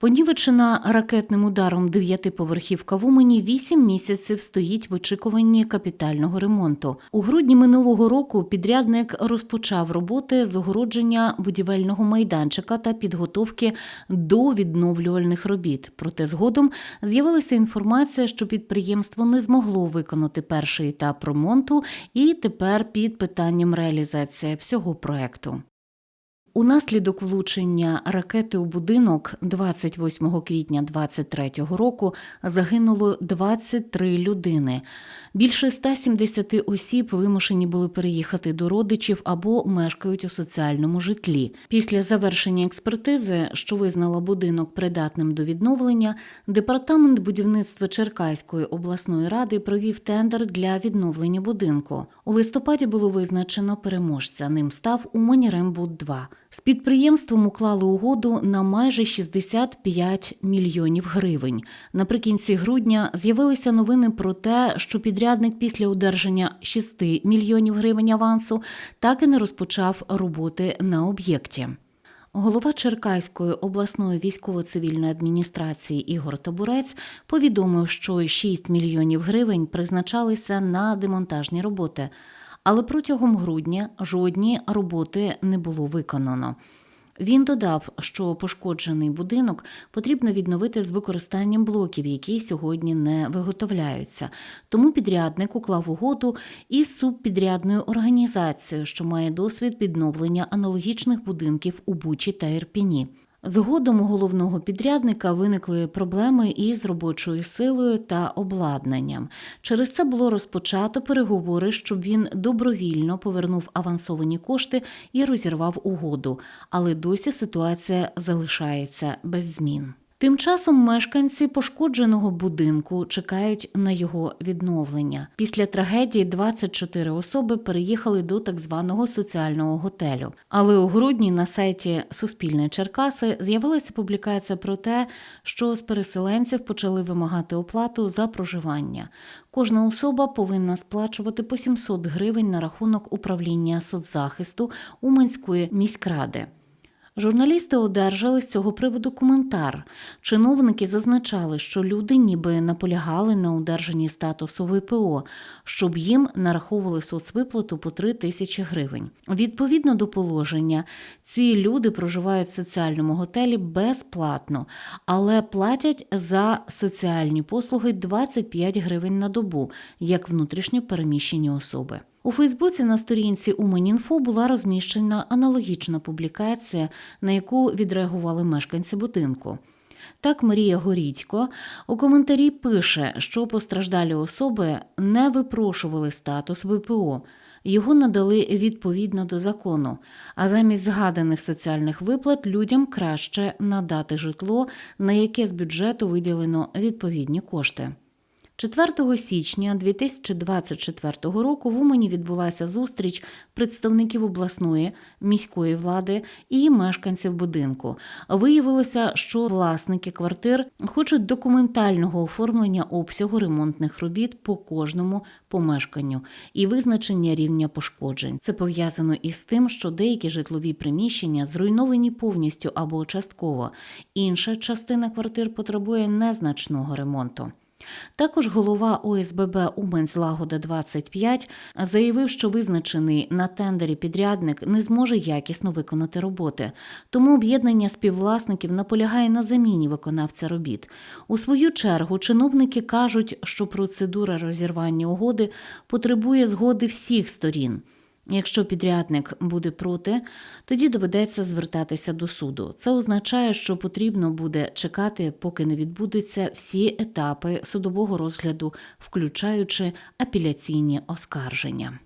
Понівечена ракетним ударом дев'ятиповерхівка в Умані вісім місяців стоїть в очікуванні капітального ремонту. У грудні минулого року підрядник розпочав роботи з огородження будівельного майданчика та підготовки до відновлювальних робіт. Проте згодом з'явилася інформація, що підприємство не змогло виконати перший етап ремонту, і тепер під питанням реалізація всього проекту. Унаслідок влучення ракети у будинок 28 квітня 23 року загинуло 23 людини. Більше 170 осіб вимушені були переїхати до родичів або мешкають у соціальному житлі. Після завершення експертизи, що визнала будинок придатним до відновлення, департамент будівництва Черкаської обласної ради провів тендер для відновлення будинку. У листопаді було визначено переможця. Ним став Уманірембуд 2 з підприємством уклали угоду на майже 65 мільйонів гривень. Наприкінці грудня з'явилися новини про те, що підрядник після одержання 6 мільйонів гривень авансу так і не розпочав роботи на об'єкті. Голова Черкаської обласної військово-цивільної адміністрації Ігор Табурець повідомив, що 6 мільйонів гривень призначалися на демонтажні роботи але протягом грудня жодні роботи не було виконано. Він додав, що пошкоджений будинок потрібно відновити з використанням блоків, які сьогодні не виготовляються. Тому підрядник уклав угоду із субпідрядною організацією, що має досвід відновлення аналогічних будинків у Бучі та Ірпіні. Згодом у головного підрядника виникли проблеми із робочою силою та обладнанням. Через це було розпочато переговори, щоб він добровільно повернув авансовані кошти і розірвав угоду. Але досі ситуація залишається без змін. Тим часом мешканці пошкодженого будинку чекають на його відновлення. Після трагедії 24 особи переїхали до так званого соціального готелю. Але у грудні на сайті Суспільне Черкаси з'явилася публікація про те, що з переселенців почали вимагати оплату за проживання. Кожна особа повинна сплачувати по 700 гривень на рахунок управління соцзахисту Уманської міськради. Журналісти одержали з цього приводу коментар. Чиновники зазначали, що люди ніби наполягали на одержанні статусу ВПО, щоб їм нараховували соцвиплату по 3 тисячі гривень. Відповідно до положення, ці люди проживають в соціальному готелі безплатно, але платять за соціальні послуги 25 гривень на добу, як внутрішньо переміщені особи. У Фейсбуці на сторінці Уманінфо була розміщена аналогічна публікація, на яку відреагували мешканці будинку. Так, Марія Горідько у коментарі пише, що постраждалі особи не випрошували статус ВПО, його надали відповідно до закону. А замість згаданих соціальних виплат людям краще надати житло, на яке з бюджету виділено відповідні кошти. 4 січня 2024 року в Умані відбулася зустріч представників обласної міської влади і мешканців будинку. Виявилося, що власники квартир хочуть документального оформлення обсягу ремонтних робіт по кожному помешканню і визначення рівня пошкоджень. Це пов'язано із тим, що деякі житлові приміщення зруйновані повністю або частково. Інша частина квартир потребує незначного ремонту. Також голова ОСББ Умень Злагода 25 заявив, що визначений на тендері підрядник не зможе якісно виконати роботи. Тому об'єднання співвласників наполягає на заміні виконавця робіт. У свою чергу чиновники кажуть, що процедура розірвання угоди потребує згоди всіх сторін. Якщо підрядник буде проти, тоді доведеться звертатися до суду. Це означає, що потрібно буде чекати, поки не відбудуться всі етапи судового розгляду, включаючи апеляційні оскарження.